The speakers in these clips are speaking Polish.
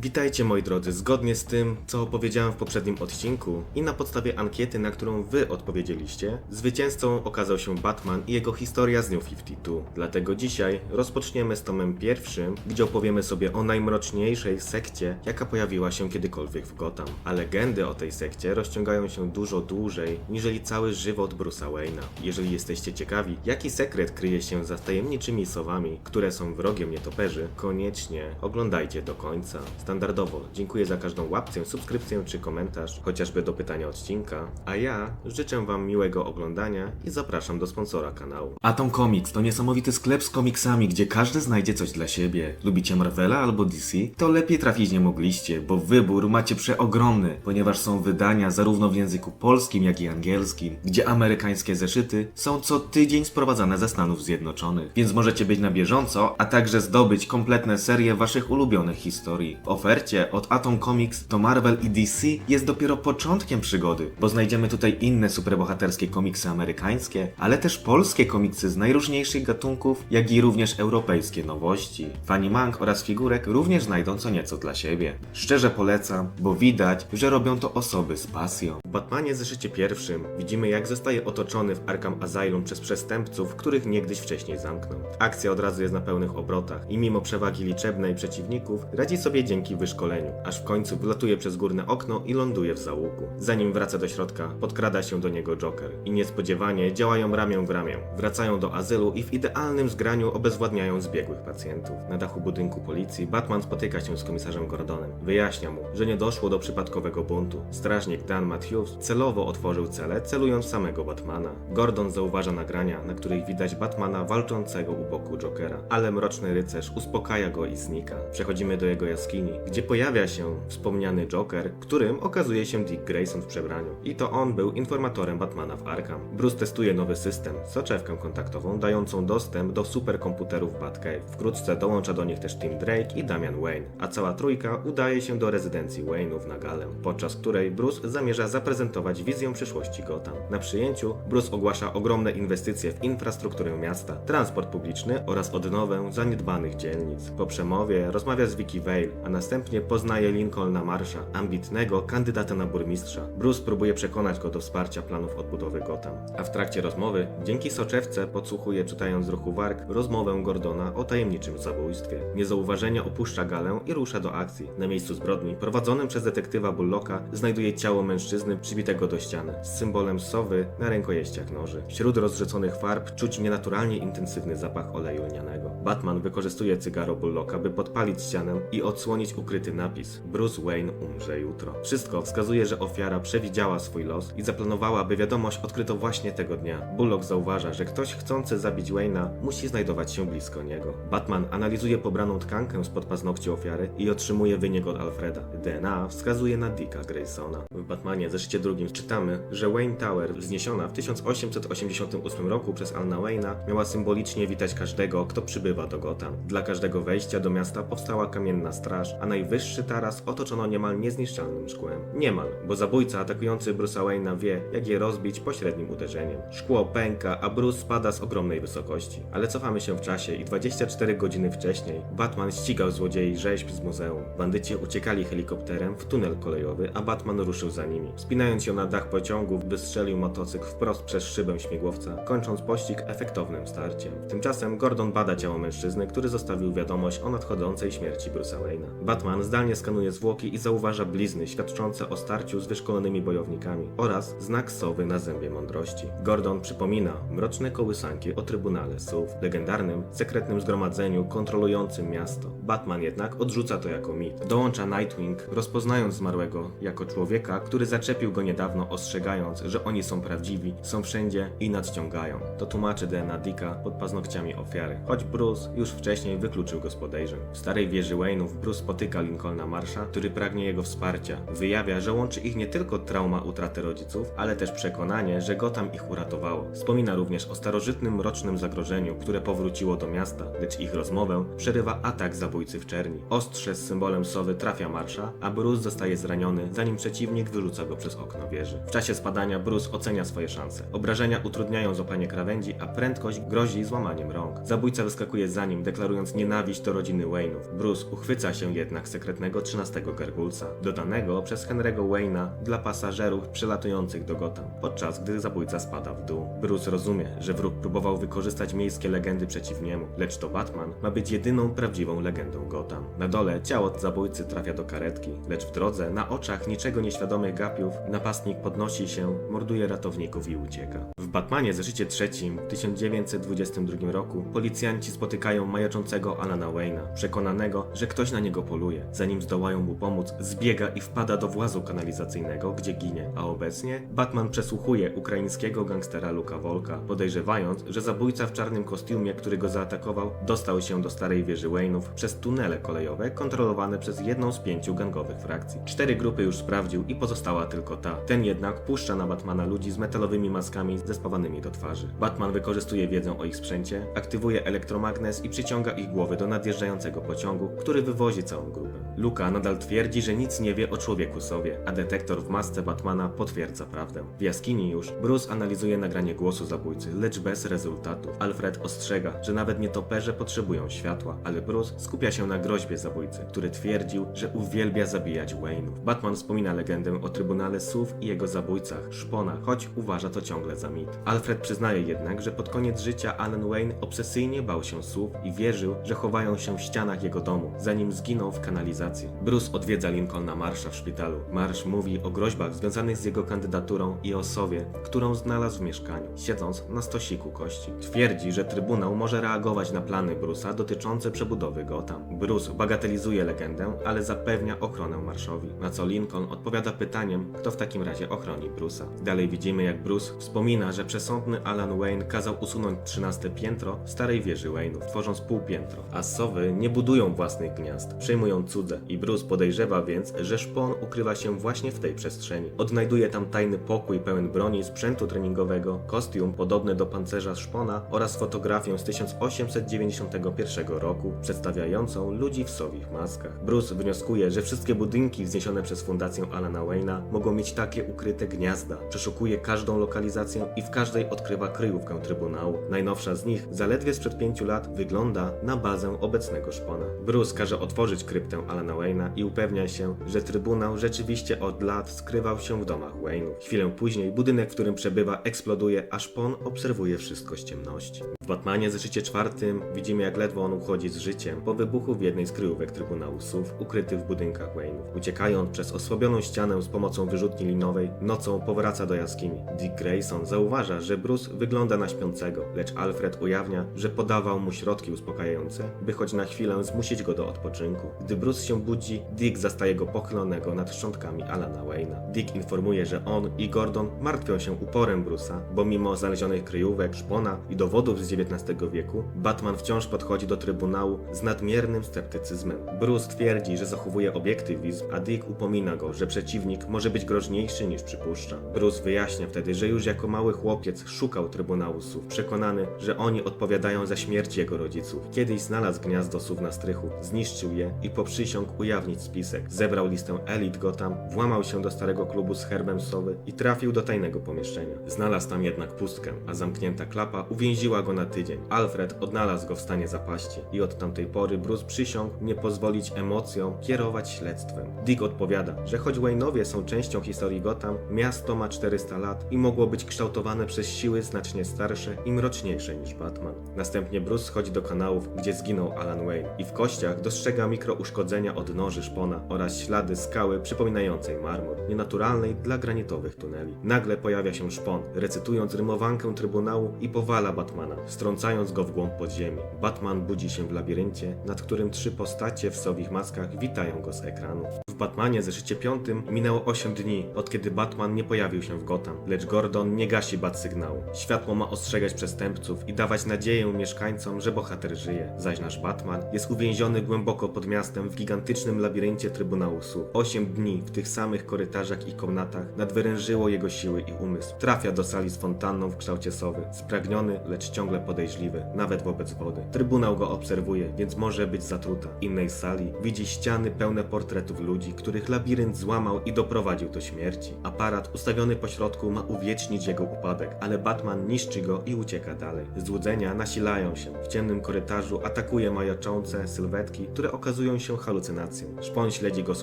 Witajcie moi drodzy, zgodnie z tym, co opowiedziałem w poprzednim odcinku i na podstawie ankiety, na którą wy odpowiedzieliście, zwycięzcą okazał się Batman i jego historia z New 52. Dlatego dzisiaj rozpoczniemy z tomem pierwszym, gdzie opowiemy sobie o najmroczniejszej sekcie, jaka pojawiła się kiedykolwiek w Gotham. A legendy o tej sekcie rozciągają się dużo dłużej, niżeli cały żywot Bruce'a Wayne'a. Jeżeli jesteście ciekawi, jaki sekret kryje się za tajemniczymi sowami, które są wrogiem nietoperzy, koniecznie oglądajcie do końca. Standardowo dziękuję za każdą łapkę, subskrypcję czy komentarz, chociażby do pytania odcinka, a ja życzę wam miłego oglądania i zapraszam do sponsora kanału. Atom Comics to niesamowity sklep z komiksami, gdzie każdy znajdzie coś dla siebie. Lubicie Marvela albo DC? To lepiej trafić nie mogliście, bo wybór macie przeogromny, ponieważ są wydania zarówno w języku polskim, jak i angielskim, gdzie amerykańskie zeszyty są co tydzień sprowadzane ze Stanów Zjednoczonych, więc możecie być na bieżąco, a także zdobyć kompletne serie waszych ulubionych historii. W ofercie od Atom Comics to Marvel i DC jest dopiero początkiem przygody, bo znajdziemy tutaj inne superbohaterskie komiksy amerykańskie, ale też polskie komiksy z najróżniejszych gatunków, jak i również europejskie nowości. Fani mang oraz figurek również znajdą co nieco dla siebie. Szczerze polecam, bo widać, że robią to osoby z pasją. W Batmanie zeszycie pierwszym widzimy jak zostaje otoczony w Arkham Asylum przez przestępców, których niegdyś wcześniej zamknął. Akcja od razu jest na pełnych obrotach i mimo przewagi liczebnej przeciwników radzi sobie dzięki wyszkoleniu, aż w końcu wylatuje przez górne okno i ląduje w załuku. Zanim wraca do środka, podkrada się do niego Joker i niespodziewanie działają ramię w ramię. Wracają do azylu i w idealnym zgraniu obezwładniają zbiegłych pacjentów. Na dachu budynku policji Batman spotyka się z komisarzem Gordonem. Wyjaśnia mu, że nie doszło do przypadkowego buntu. Strażnik Dan Matthews celowo otworzył celę, celując samego Batmana. Gordon zauważa nagrania, na których widać Batmana walczącego u boku Jokera, ale mroczny rycerz uspokaja go i znika. Przechodzimy do jego jaskini, gdzie pojawia się wspomniany Joker, którym okazuje się Dick Grayson w przebraniu. I to on był informatorem Batmana w Arkham. Bruce testuje nowy system, soczewkę kontaktową, dającą dostęp do superkomputerów Batcave. Wkrótce dołącza do nich też Tim Drake i Damian Wayne, a cała trójka udaje się do rezydencji Wayne'ów na galę, podczas której Bruce zamierza zaprezentować wizję przyszłości Gotham. Na przyjęciu Bruce ogłasza ogromne inwestycje w infrastrukturę miasta, transport publiczny oraz odnowę zaniedbanych dzielnic. Po przemowie rozmawia z Vicky Vale, a następnie poznaje Lincolna Marsha, ambitnego kandydata na burmistrza. Bruce próbuje przekonać go do wsparcia planów odbudowy Gotham. A w trakcie rozmowy, dzięki soczewce podsłuchuje czytając z ruchu warg rozmowę Gordona o tajemniczym zabójstwie. Niezauważenie opuszcza galę i rusza do akcji. Na miejscu zbrodni, prowadzonym przez detektywa Bullocka, znajduje ciało mężczyzny przybitego do ściany, z symbolem sowy na rękojeściach noży. Wśród rozrzuconych farb czuć nienaturalnie intensywny zapach oleju lnianego. Batman wykorzystuje cygaro Bullocka, by podpalić ścianę i odsłonić ukryty napis Bruce Wayne umrze jutro. Wszystko wskazuje, że ofiara przewidziała swój los i zaplanowała, by wiadomość odkryto właśnie tego dnia. Bullock zauważa, że ktoś chcący zabić Wayne'a musi znajdować się blisko niego. Batman analizuje pobraną tkankę spod paznokci ofiary i otrzymuje wynik od Alfreda. DNA wskazuje na Dicka Graysona. W Batmanie zeszycie drugim czytamy, że Wayne Tower, wzniesiona w 1888 roku przez Alna Wayne'a, miała symbolicznie witać każdego, kto przybywa do Gotham. Dla każdego wejścia do miasta powstała kamienna straż, a najwyższy taras otoczono niemal niezniszczalnym szkłem. Niemal, bo zabójca atakujący Bruce'a Wayne'a wie, jak je rozbić pośrednim uderzeniem. Szkło pęka, a Bruce spada z ogromnej wysokości. Ale cofamy się w czasie i 24 godziny wcześniej Batman ścigał złodziei rzeźb z muzeum. Bandyci uciekali helikopterem w tunel kolejowy, a Batman ruszył za nimi. Wspinając się na dach pociągu, wystrzelił motocykl wprost przez szybę śmigłowca, kończąc pościg efektownym starciem. Tymczasem Gordon bada ciało mężczyzny, który zostawił wiadomość o nadchodzącej śmierci Bruce'a Wayne'a. Batman zdalnie skanuje zwłoki i zauważa blizny świadczące o starciu z wyszkolonymi bojownikami oraz znak sowy na zębie mądrości. Gordon przypomina mroczne kołysanki o Trybunale Sów, legendarnym, sekretnym zgromadzeniu kontrolującym miasto. Batman jednak odrzuca to jako mit. Dołącza Nightwing, rozpoznając zmarłego jako człowieka, który zaczepił go niedawno, ostrzegając, że oni są prawdziwi, są wszędzie i nadciągają. To tłumaczy DNA Dicka pod paznokciami ofiary, choć Bruce już wcześniej wykluczył go z podejrzeń. W starej wieży Wayne'ów Bruce spotyka Lincolna Marsha, który pragnie jego wsparcia. Wyjawia, że łączy ich nie tylko trauma utraty rodziców, ale też przekonanie, że Gotham ich uratowało. Wspomina również o starożytnym mrocznym zagrożeniu, które powróciło do miasta, lecz ich rozmowę przerywa atak zabójcy w czerni. Ostrze z symbolem sowy trafia Marsha, a Bruce zostaje zraniony, zanim przeciwnik wyrzuca go przez okno wieży. W czasie spadania Bruce ocenia swoje szanse. Obrażenia utrudniają złapanie krawędzi, a prędkość grozi złamaniem rąk. Zabójca wyskakuje za nim, deklarując nienawiść do rodziny Wayne'ów. Bruce uchwyca się jednak sekretnego 13 Gargulsa, dodanego przez Henry'ego Wayne'a dla pasażerów przylatujących do Gotham, podczas gdy zabójca spada w dół. Bruce rozumie, że wróg próbował wykorzystać miejskie legendy przeciw niemu, lecz to Batman ma być jedyną prawdziwą legendą Gotham. Na dole ciało zabójcy trafia do karetki, lecz w drodze, na oczach niczego nieświadomych gapiów, napastnik podnosi się, morduje ratowników i ucieka. W Batmanie zeszycie trzecim w 1922 roku policjanci spotykają majaczącego Alana Wayne'a, przekonanego, że ktoś na niego poluje. Zanim zdołają mu pomóc, zbiega i wpada do włazu kanalizacyjnego, gdzie ginie, a obecnie Batman przesłuchuje ukraińskiego gangstera Luka Wolka, podejrzewając, że zabójca w czarnym kostiumie, który go zaatakował, dostał się do starej wieży Wayne'ów przez tunele kolejowe kontrolowane przez jedną z pięciu gangowych frakcji. Cztery grupy już sprawdził i pozostała tylko ta. Ten jednak puszcza na Batmana ludzi z metalowymi maskami zespawanymi do twarzy. Batman wykorzystuje wiedzę o ich sprzęcie, aktywuje elektromagnes i przyciąga ich głowy do nadjeżdżającego pociągu, który wywozi całą grupę. Luka nadal twierdzi, że nic nie wie o człowieku sobie, a detektor w masce Batmana potwierdza prawdę. W jaskini już Bruce analizuje nagranie głosu zabójcy, lecz bez rezultatu. Alfred ostrzega, że nawet nietoperze potrzebują światła, ale Bruce skupia się na groźbie zabójcy, który twierdził, że uwielbia zabijać Wayne'ów. Batman wspomina legendę o Trybunale Słów i jego zabójcach, szponach, choć uważa to ciągle za mit. Alfred przyznaje jednak, że pod koniec życia Alan Wayne obsesyjnie bał się słów i wierzył, że chowają się w ścianach jego domu, zanim zginął w kanalizacji. Bruce odwiedza Lincolna Marsza w szpitalu. Marsz mówi o groźbach związanych z jego kandydaturą i o osobie, którą znalazł w mieszkaniu, siedząc na stosiku kości. Twierdzi, że Trybunał może reagować na plany Bruce'a dotyczące przebudowy Gotham. Bruce bagatelizuje legendę, ale zapewnia ochronę Marszowi, na co Lincoln odpowiada pytaniem, kto w takim razie ochroni Bruce'a. Dalej widzimy, jak Bruce wspomina, że przesądny Alan Wayne kazał usunąć 13 piętro starej wieży Wayne'ów, tworząc półpiętro. A sowy nie budują własnych gniazd, przejmują cudze i Bruce podejrzewa więc, że szpon ukrywa się właśnie w tej przestrzeni. Odnajduje tam tajny pokój pełen broni, sprzętu treningowego, kostium podobny do pancerza szpona oraz fotografię z 1891 roku przedstawiającą ludzi w sowich maskach. Bruce wnioskuje, że wszystkie budynki wzniesione przez fundację Alana Wayne'a mogą mieć takie ukryte gniazda. Przeszukuje każdą lokalizację i w każdej odkrywa kryjówkę Trybunału. Najnowsza z nich, zaledwie sprzed pięciu lat, wygląda na bazę obecnego szpona. Bruce każe otworzyć kryptę Alana Wayne'a i upewnia się, że Trybunał rzeczywiście od lat skrywał się w domach Wayne'ów. Chwilę później budynek, w którym przebywa, eksploduje, a szpon obserwuje wszystko z ciemności. W Batmanie zeszycie czwartym widzimy, jak ledwo on uchodzi z życiem po wybuchu w jednej z kryjówek Trybunału Sów, ukryty w budynkach Wayne'ów. Uciekając przez osłabioną ścianę z pomocą wyrzutni linowej, nocą powraca do jaskini. Dick Grayson zauważa, że Bruce wygląda na śpiącego, lecz Alfred ujawnia, że podawał mu środki uspokajające, by choć na chwilę zmusić go do odpoczynku. Gdy Bruce się budzi, Dick zastaje go pochylonego nad szczątkami Alana Wayne'a. Dick informuje, że on i Gordon martwią się uporem Bruce'a, bo mimo znalezionych kryjówek, szpona i dowodów z XIX wieku, Batman wciąż podchodzi do Trybunału z nadmiernym sceptycyzmem. Bruce twierdzi, że zachowuje obiektywizm, a Dick upomina go, że przeciwnik może być groźniejszy niż przypuszcza. Bruce wyjaśnia wtedy, że już jako mały chłopiec szukał Trybunału Sów, przekonany, że oni odpowiadają za śmierć jego rodziców. Kiedyś znalazł gniazdo sów na strychu, zniszczył je i poprzysiągł ujawnić spisek. Zebrał listę elit Gotham, włamał się do starego klubu z herbem sowy i trafił do tajnego pomieszczenia. Znalazł tam jednak pustkę, a zamknięta klapa uwięziła go na tydzień. Alfred odnalazł go w stanie zapaści i od tamtej pory Bruce przysiągł nie pozwolić emocjom kierować śledztwem. Dick odpowiada, że choć Wayne'owie są częścią historii Gotham, miasto ma 400 lat i mogło być kształtowane przez siły znacznie starsze i mroczniejsze niż Batman. Następnie Bruce schodzi do kanałów, gdzie zginął Alan Wayne i w kościach dostrzega mikrouszkodzenia od noży szpona oraz ślady skały przypominającej marmur, nienaturalnej dla granitowych tuneli. Nagle pojawia się szpon, recytując rymowankę Trybunału i powala Batmana, strącając go w głąb podziemi. Batman budzi się w labiryncie, nad którym trzy postacie w sowich maskach witają go z ekranu. W Batmanie zeszycie piątym minęło 8 dni, od kiedy Batman nie pojawił się w Gotham, lecz Gordon nie gasi bat sygnału. Światło ma ostrzegać przestępców i dawać nadzieję mieszkańcom, że bohater żyje, zaś nasz Batman jest uwięziony głęboko pod miastem w gigantycznym labiryncie Trybunału Słów. 8 dni w tych samych korytarzach i komnatach nadwyrężyło jego siły i umysł. Trafia do sali z fontanną w kształcie sowy, spragniony, lecz ciągle podejrzliwy, nawet wobec wody. Trybunał go obserwuje, więc może być zatruta. W innej sali widzi ściany pełne portretów ludzi, których labirynt złamał i doprowadził do śmierci. Aparat ustawiony po środku ma uwiecznić jego upadek, ale Batman niszczy go i ucieka dalej. Złudzenia nasilają się. W ciemnym korytarzu atakuje majaczące sylwetki, które okazują się halucynacją. Szpon śledzi go z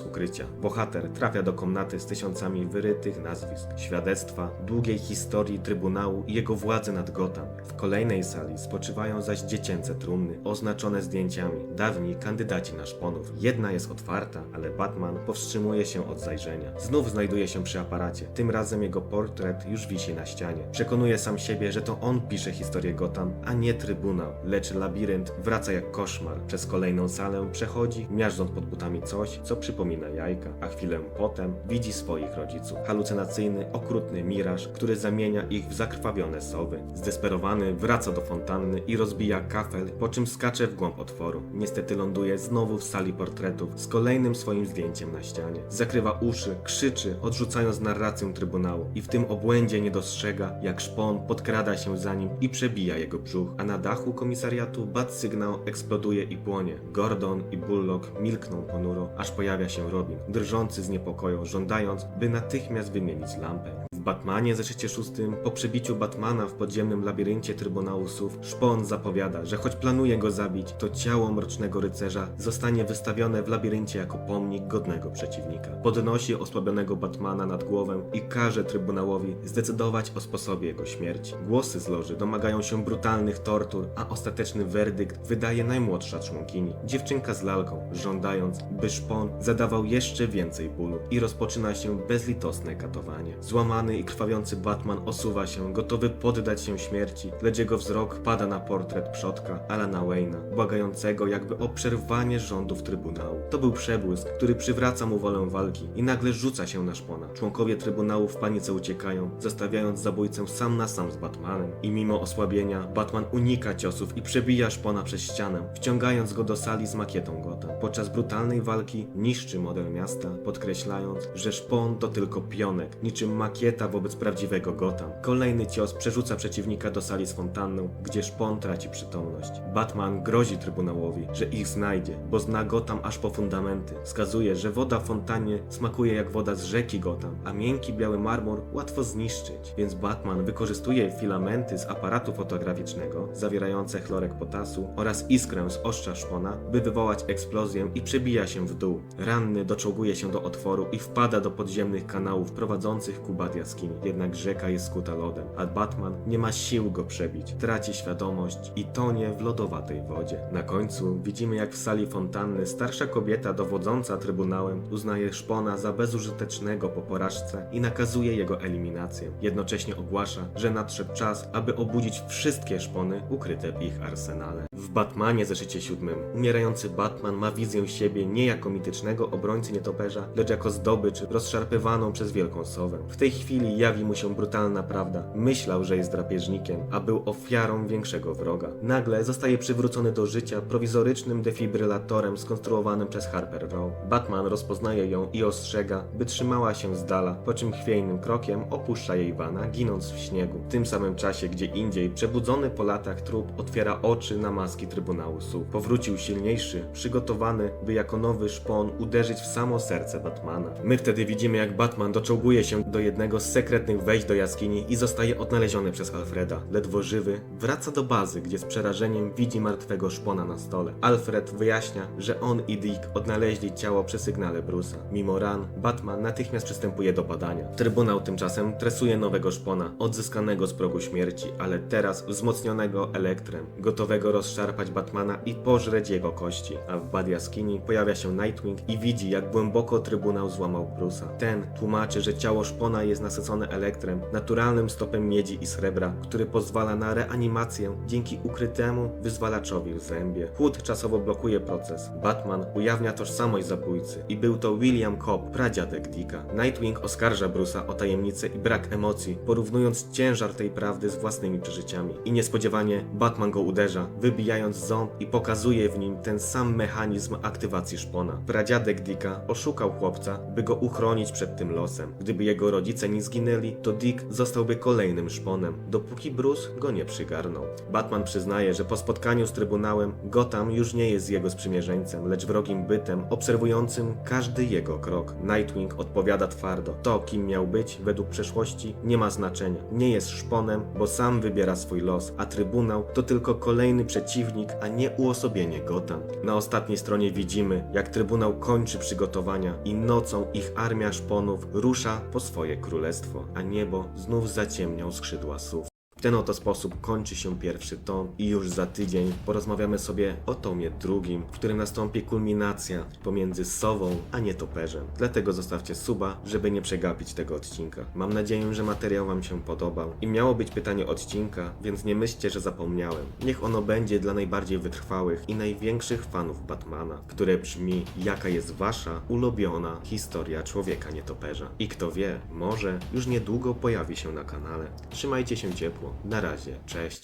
ukrycia. Bohater trafia do komnaty z tysiącami wyrytych nazwisk, świadectwa, długiej historii Trybunału i jego władzy nad Gotham. W kolejnej sali spoczywają zaś dziecięce trumny, oznaczone zdjęciami. Dawni kandydaci na szponów. Jedna jest otwarta, ale Batman powstrzymuje się od zajrzenia. Znów znajduje się przy aparacie. Tym razem jego portret już wisi na ścianie. Przekonuje sam siebie, że to on pisze historię Gotham, a nie Trybunał. Lecz labirynt wraca jak koszmar. Przez kolejną salę przechodzi, miażdżąc pod butami coś, co przypomina jajka, a chwilę potem widzi swoich rodziców. Halucynacyjny, okrutny miraż, który zamienia ich w zakrwawione sowy. Zdesperowany wraca do fontanny i rozbija kafel, po czym skacze w głąb otworu. Niestety ląduje znowu w sali portretów z kolejnym swoim zdjęciem na ścianie. Zakrywa uszy, krzyczy, odrzucając narrację Trybunału i w tym obłędzie nie dostrzega, jak szpon podkrada się za nim i przebija jego brzuch, a na dachu komisariatu bat sygnał eksploduje i płonie. Gordon i Bullock milkną ponuro, aż pojawia się Robin, drżący z niepokoju, żądając, by natychmiast wymienić lampę. W Batmanie zeszycie szóstym, po przebiciu Batmana w podziemnym labiryncie Trybunału Sów, Szpon zapowiada, że choć planuje go zabić, to ciało Mrocznego Rycerza zostanie wystawione w labiryncie jako pomnik godnego przeciwnika. Podnosi osłabionego Batmana nad głowę i każe Trybunałowi zdecydować o sposobie jego śmierci. Głosy z loży domagają się brutalnych tortur, a ostateczny werdykt wydaje najmłodsza członkini, dziewczynka z lalką, żądając, by Szpon zadawał jeszcze więcej bólu i rozpoczyna się bezlitosne katowanie. Złamany i krwawiący Batman osuwa się, gotowy poddać się śmierci, lecz jego wzrok pada na portret przodka Alana Wayne'a, błagającego jakby o przerwanie rządów Trybunału. To był przebłysk, który przywraca mu wolę walki i nagle rzuca się na szpona. Członkowie Trybunału w panice uciekają, zostawiając zabójcę sam na sam z Batmanem. I mimo osłabienia, Batman unika ciosów i przebija szpona przez ścianę, wciągając go do sali z makietą Gotham. Podczas brutalnej walki niszczy model miasta, podkreślając, że szpon to tylko pionek, niczym makieta wobec prawdziwego Gotham. Kolejny cios przerzuca przeciwnika do sali z fontanną, gdzie szpon traci przytomność. Batman grozi Trybunałowi, że ich znajdzie, bo zna Gotham aż po fundamenty. Wskazuje, że woda w fontannie smakuje jak woda z rzeki Gotham, a miękki biały marmur łatwo zniszczyć. Więc Batman wykorzystuje filamenty z aparatu fotograficznego zawierające chlorek potasu oraz iskrę z ostrza szpona, by wywołać eksplozję i przebija się w dół. Ranny doczołguje się do otworu i wpada do podziemnych kanałów prowadzących ku bad jaskini. Jednak rzeka jest skuta lodem, a Batman nie ma sił go przebić. Traci świadomość i tonie w lodowatej wodzie. Na końcu widzimy jak w sali fontanny starsza kobieta dowodząca trybunałem uznaje szpona za bezużytecznego po porażce i nakazuje jego eliminację. Jednocześnie ogłasza, że nadszedł czas, aby obudzić wszystkie szpony ukryte w ich arsenale. W Batmanie zeszycie siódmym umierający Batman ma wizję siebie nie jako mitycznego obrońcy nietoperza, lecz jako zdobycz rozszarpywaną przez wielką sowę. W tej chwili jawi mu się brutalna prawda. Myślał, że jest drapieżnikiem, a był ofiarą większego wroga. Nagle zostaje przywrócony do życia prowizorycznym defibrylatorem skonstruowanym przez Harper Row. Batman rozpoznaje ją i ostrzega, by trzymała się z dala, po czym chwiejnym krokiem opuszcza jej wana, ginąc w śniegu. W tym samym czasie, gdzie indziej, przebudzony po latach trup otwiera oczy na maski Trybunału Su. Powrócił silniejszy, przygotowany, by jako nowy szpon uderzyć w samo serce Batmana. My wtedy widzimy, jak Batman doczołguje się do jednego z sekretnych wejść do jaskini i zostaje odnaleziony przez Alfreda. Ledwo żywy, wraca do bazy, gdzie z przerażeniem widzi martwego szpona na stole. Alfred wyjaśnia, że on i Dick odnaleźli ciało przy sygnale Bruce'a. Mimo ran, Batman natychmiast przystępuje do badania. Trybunał tymczasem tresuje nowego szpona, odzyskanego z progu śmierci, ale teraz wzmocnionego elektrem, gotowego rozszarpać Batmana i pożreć jego kości. A w bad jaskini pojawia się Nightwing i widzi, jak głęboko Trybunał złamał Bruce'a. Ten tłumaczy, że ciało szpona jest nasycone elektrem, naturalnym stopem miedzi i srebra, który pozwala na reanimację dzięki ukrytemu wyzwalaczowi w zębie. Chłód czasowo blokuje proces. Batman ujawnia tożsamość zabójcy i był to William Cobb, pradziadek Dicka. Nightwing oskarża Bruce'a o tajemnicę i brak emocji, porównując ciężar tej prawdy z własnymi przeżyciami. I niespodziewanie Batman go uderza, wybijając ząb i pokazuje w nim ten sam mechanizm aktywacji szpona. Pradziadek Dicka oszukał chłopca, by go uchronić przed tym losem. Gdyby jego rodzice nic zginęli, to Dick zostałby kolejnym szponem, dopóki Bruce go nie przygarnął. Batman przyznaje, że po spotkaniu z Trybunałem Gotham już nie jest jego sprzymierzeńcem, lecz wrogim bytem, obserwującym każdy jego krok. Nightwing odpowiada twardo. To, kim miał być według przeszłości, nie ma znaczenia. Nie jest szponem, bo sam wybiera swój los, a Trybunał to tylko kolejny przeciwnik, a nie uosobienie Gotham. Na ostatniej stronie widzimy, jak Trybunał kończy przygotowania i nocą ich armia szponów rusza po swoje królestwo, a niebo znów zaciemniał skrzydła sów. W ten oto sposób kończy się pierwszy tom i już za tydzień porozmawiamy sobie o tomie drugim, w którym nastąpi kulminacja pomiędzy Sową a Nietoperzem. Dlatego zostawcie suba, żeby nie przegapić tego odcinka. Mam nadzieję, że materiał Wam się podobał i miało być pytanie odcinka, więc nie myślcie, że zapomniałem. Niech ono będzie dla najbardziej wytrwałych i największych fanów Batmana, które brzmi jaka jest Wasza ulubiona historia człowieka Nietoperza. I kto wie, może już niedługo pojawi się na kanale. Trzymajcie się ciepło. Na razie, cześć.